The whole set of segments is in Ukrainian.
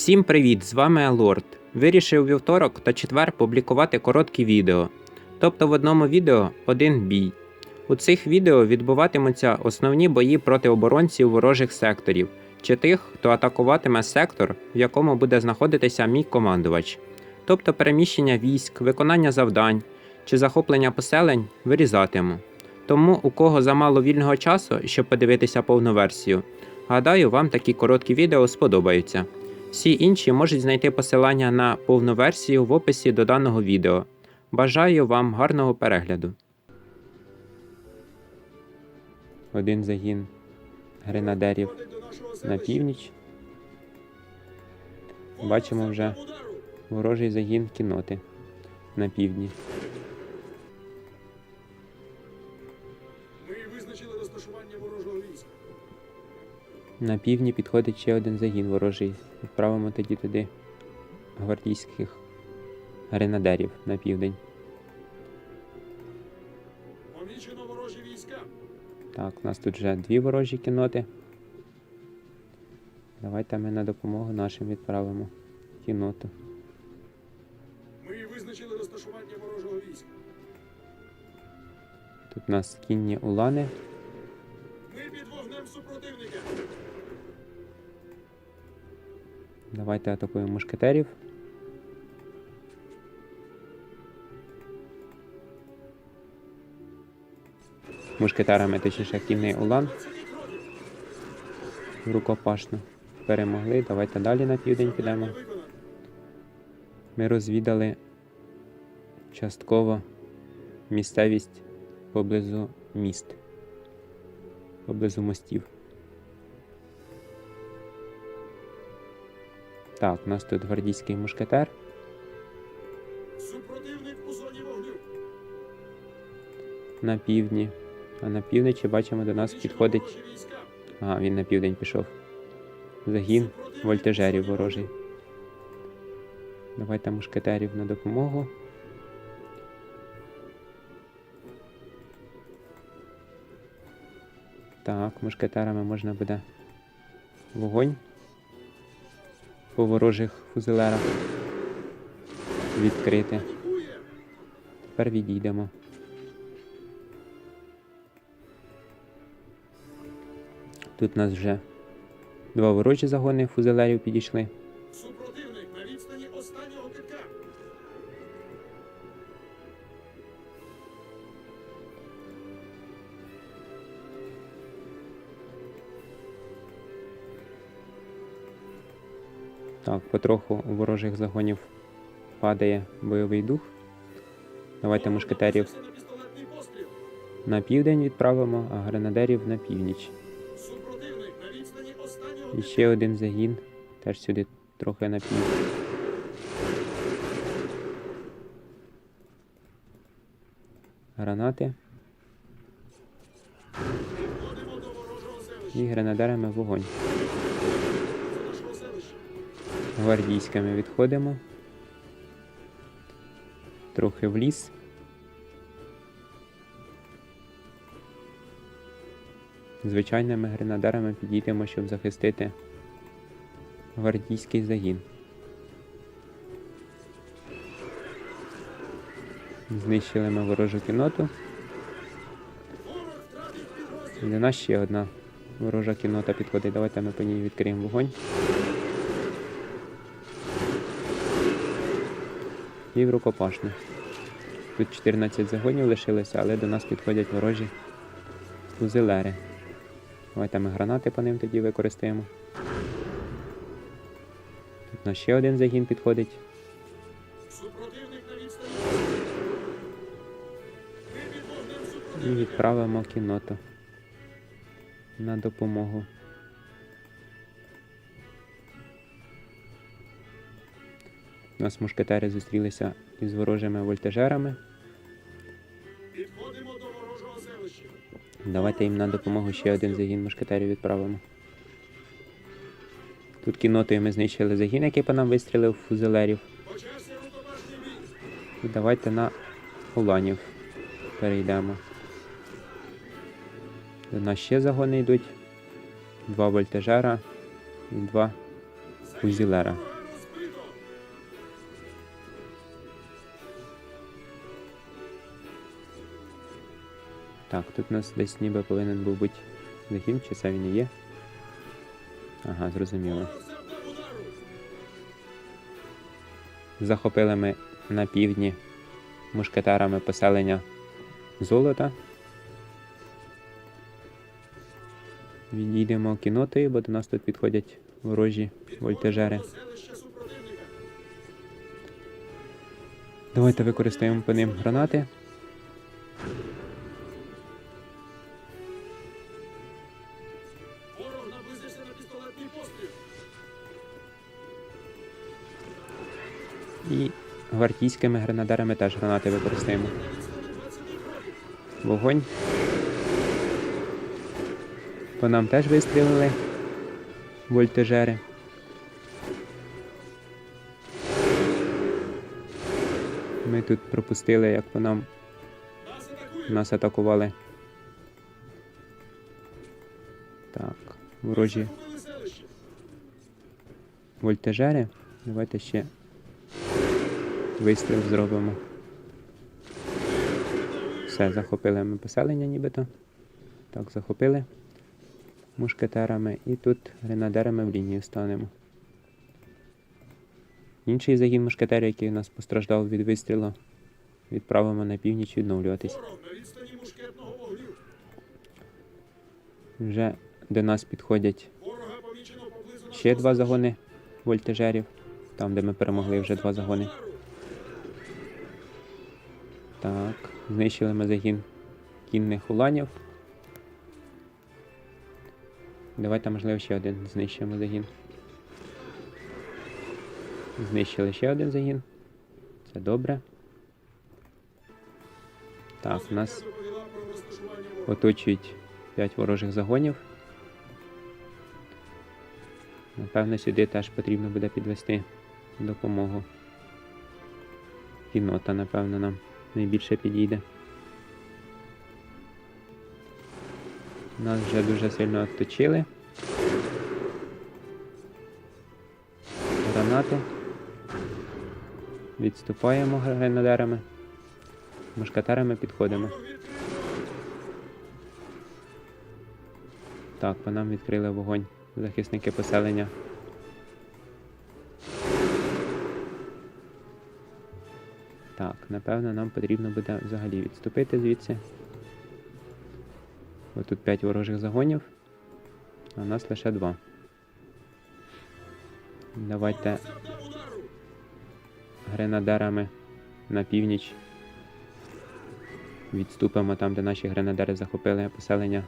Всім привіт! З вами Лорд. Вирішив вівторок та четвер публікувати короткі відео. Тобто в одному відео один бій. У цих відео відбуватимуться основні бої проти оборонців ворожих секторів чи тих, хто атакуватиме сектор, в якому буде знаходитися мій командувач. Тобто переміщення військ, виконання завдань чи захоплення поселень вирізатиму. Тому у кого замало вільного часу, щоб подивитися повну версію, гадаю, вам такі короткі відео сподобаються. Всі інші можуть знайти посилання на повну версію в описі до даного відео. Бажаю вам гарного перегляду. Один загін гренадерів на північ. Бачимо вже ворожий загін кіноти на півдні. Ми визначили розташування ворожого війська. На півдні підходить ще один загін ворожий. Відправимо тоді туди гвардійських гренадерів на південь. Помічено ворожі війська. Так, у нас тут вже дві ворожі кіноти. Давайте ми на допомогу нашим відправимо кіноту. Ми визначили розташування ворожого війська. Тут у нас кінні улани. Ми під вогнем супротивника. Давайте атакуємо мушкетерів. Мушкетерами, точніше, кінний улан. Рукопашно. Перемогли. Давайте далі на південь підемо. Ми розвідали частково місцевість поблизу міст, поблизу мостів. Так, у нас тут гвардійський мушкетер. Супротивник у зоні вогню. на півдні. А на півночі бачимо до нас підходить. Ага, він на південь пішов. Загін вольтежерів ворожий. Давайте мушкетерів на допомогу. Так, мушкетерами можна буде вогонь по ворожих фузелерах відкрити. Тепер відійдемо. Тут у нас вже два ворожі загони фузелерів підійшли. Так, потроху ворожих загонів падає бойовий дух. Давайте мушкетерів на південь відправимо, а гренадерів на північ. І ще один загін теж сюди трохи на північ. Гранати і гренадерами вогонь. Гвардійськими відходимо. Трохи в ліс. Звичайними гренадерами підійдемо, щоб захистити гвардійський загін. Знищили ми ворожу кіноту. До нас ще одна ворожа кінота підходить. Давайте ми по ній відкриємо вогонь. І в рукопашну. Тут 14 загонів лишилося, але до нас підходять ворожі фузелери. Давайте ми гранати по ним тоді використаємо. Тут нас ще один загін підходить. І відправимо кіноту на допомогу. У нас мушкетери зустрілися із ворожими вольтежерами. Підходимо до ворожого селища. Давайте їм на допомогу ще один загін мушкетерів відправимо. Тут кінотою ми знищили загін, який по нам вистрілив фузелерів. І давайте на уланів перейдемо. До нас ще загони йдуть. Два вольтежера і два фузілера. Так, тут у нас десь ніби повинен був бути загін, чи це він і є. Ага, зрозуміло. Захопили ми на півдні мушкетарами поселення золота. Відійдемо кінотою, бо до нас тут підходять ворожі вольтежери. Давайте використаємо по ним гранати. Гвардійськими гранатарами теж гранати використаємо. На відстані 20 кроків! Вогонь. По нам теж вистрілили вольтежери. Ми тут пропустили, як по нам Нас атакували. Так, ворожі вольтежери. Давайте ще вистріл зробимо. Все, захопили ми поселення нібито. Так, захопили мушкетерами і тут гренадерами в лінію станемо. Інший загін мушкетерів, який у нас постраждав від вистрілу, відправимо на північ відновлюватись. Вже до нас підходять ще два загони вольтежерів. Там, де ми перемогли, вже два загони. Так, знищили ми загін кінних уланів. Давайте, можливо, ще один знищимо загін. Знищили ще один загін. Це добре. Так, у нас оточують 5 ворожих загонів. Напевно, сюди теж потрібно буде підвести допомогу. Кінота, напевно, нам найбільше підійде. Нас вже дуже сильно оточили. Гранати. Відступаємо гренадерами. Мушкатерами підходимо. Так, по нам відкрили вогонь захисники поселення. Так, напевно, нам потрібно буде взагалі відступити звідси. Ось тут 5 ворожих загонів, а у нас лише 2. Давайте гренадерами на північ. Відступимо там, де наші гренадери захопили поселення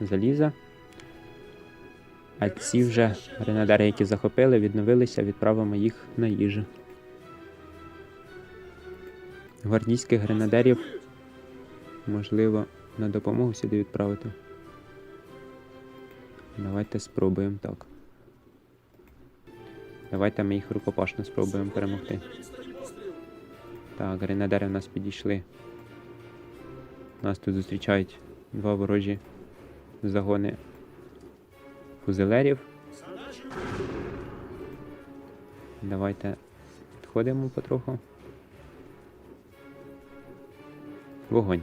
заліза. А ці вже гренадери, які захопили, відновилися, відправимо їх на їжу. Гвардійських гренадерів можливо на допомогу сюди відправити. Давайте спробуємо так. Давайте ми їх рукопашно спробуємо перемогти. Так, гренадери в нас підійшли. Нас тут зустрічають два ворожі загони фузелерів. Давайте підходимо потроху. Вогонь.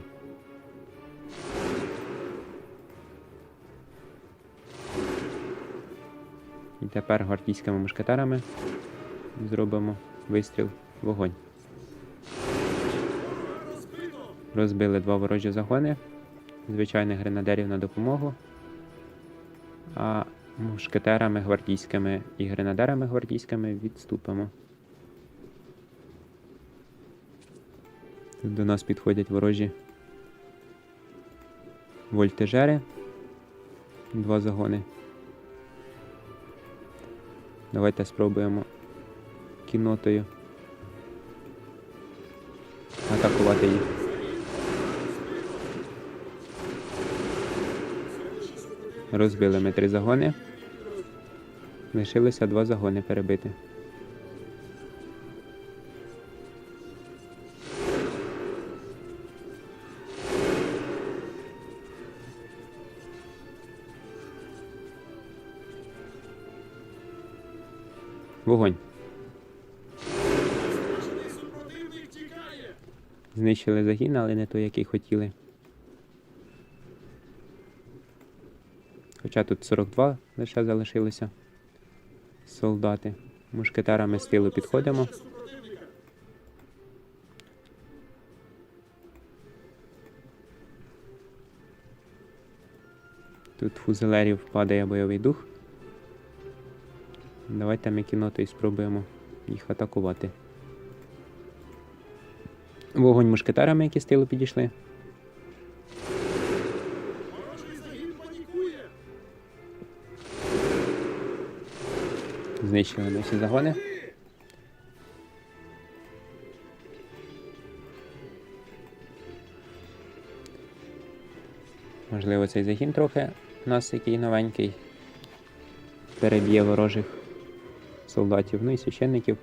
І тепер гвардійськими мушкетарами зробимо вистріл вогонь. Розбили два ворожі загони, звичайних гренадерів на допомогу, а мушкетерами гвардійськими і гренадерами гвардійськими відступимо. До нас підходять ворожі вольтежери. Два загони. Давайте спробуємо кіннотою атакувати їх. Розбили ми три загони. Лишилося два загони перебити. Знищили загін, але не той, який хотіли. Хоча тут 42 лише залишилося. Солдати. Мушкетарами з тилу підходимо. Тут фузелерів падає бойовий дух. Давайте ми кінотою спробуємо їх атакувати. Вогонь мушкетарами, які з тилу підійшли. Знищили всі загони. Можливо, цей загін трохи у нас який новенький. Переб'є ворожих солдатів, ну і священників.